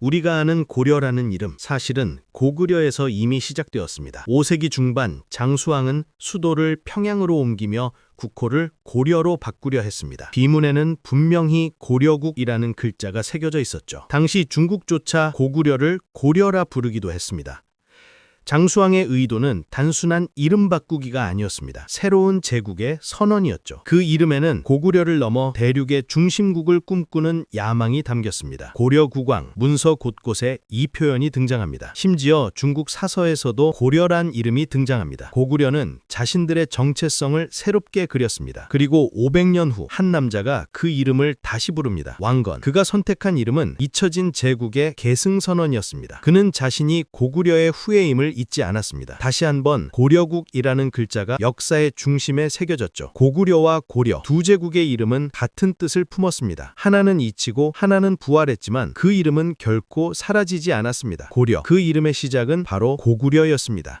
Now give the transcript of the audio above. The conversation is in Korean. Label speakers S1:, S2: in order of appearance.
S1: 우리가 아는 고려라는 이름, 사실은 고구려에서 이미 시작되었습니다. 5세기 중반 장수왕은 수도를 평양으로 옮기며 국호를 고려로 바꾸려 했습니다. 비문에는 분명히 고려국이라는 글자가 새겨져 있었죠. 당시 중국조차 고구려를 고려라 부르기도 했습니다. 장수왕의 의도는 단순한 이름 바꾸기가 아니었습니다. 새로운 제국의 선언이었죠. 그 이름에는 고구려를 넘어 대륙의 중심국을 꿈꾸는 야망이 담겼습니다. 고려 국왕, 문서 곳곳에 이 표현이 등장합니다. 심지어 중국 사서에서도 고려란 이름이 등장합니다. 고구려는 자신들의 정체성을 새롭게 그렸습니다. 그리고 500년 후 한 남자가 그 이름을 다시 부릅니다. 왕건. 그가 선택한 이름은 잊혀진 제국의 계승선언이었습니다. 그는 자신이 고구려의 후예임을 잊지 않았습니다. 다시 한번 고려국이라는 글자가 역사의 중심에 새겨졌죠. 고구려와 고려 두 제국의 이름은 같은 뜻을 품었습니다. 하나는 잊히고 하나는 부활했지만 그 이름은 결코 사라지지 않았습니다. 고려 그 이름의 시작은 바로 고구려였습니다.